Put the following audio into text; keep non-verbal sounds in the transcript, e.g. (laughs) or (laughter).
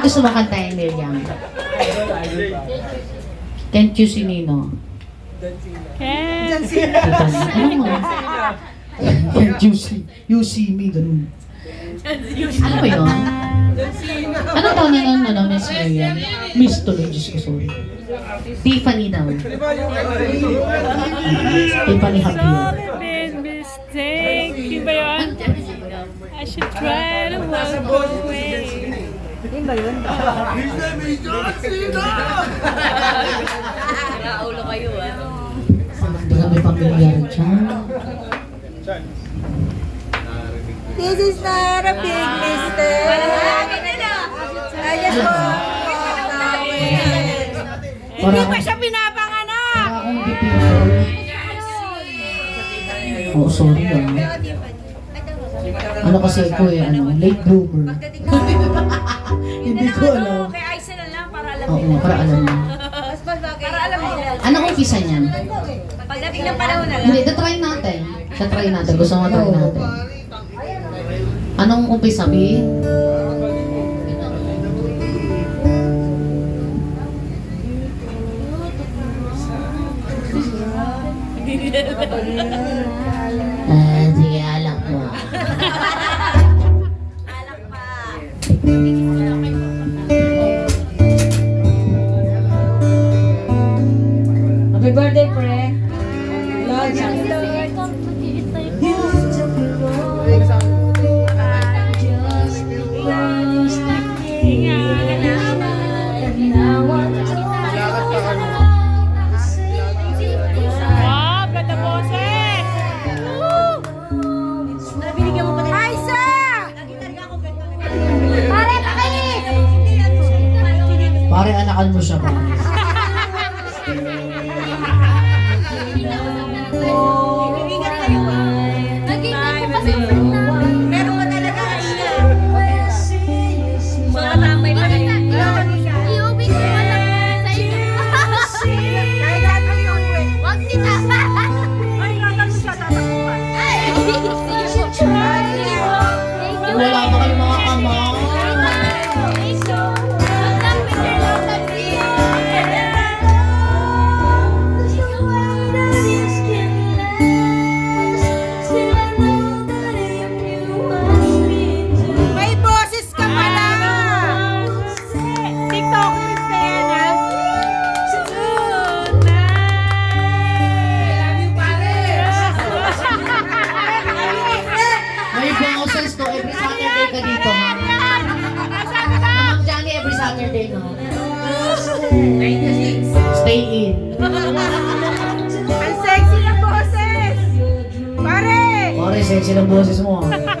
Gusto mo kantahin, Miriam? Can't you see Nino? Ano mo? Can't you see, you see me, ganun. Ano ba yun? Anong taon na nun, ano, Miss Miriam? Miss tuloy, Diyos ko, sorry. Tiffany daw. Tiffany big mistake. Yun ba yun? I should try to walk away. Nakaulo kayo ah. Hindi kami pamilyar dyan. This is not a big mistake. Want Para Hindi pa siya pinapanganak. Oh, sorry ah. Ano kasi ako eh, ano, late bloomer. Hindi ko alam. Kay Aiza na lang para alam Oo, para alam mo. Para alam mo. Anong umpisa niyan? Pagdating ng panahon na lang. Hindi, tatry natin. Tatry natin. Gusto mo try natin. Anong umpisa, B? (laughs) Ah, sige, alak mo. Alak pa. Lord, pa tayo. Aiza! Pare! Pare, anakan mo siya pa. Every Saturday, no? Stay in. Ang sexy ng boses. Pare! Pare, sexy ng boses mo, ha? Sexy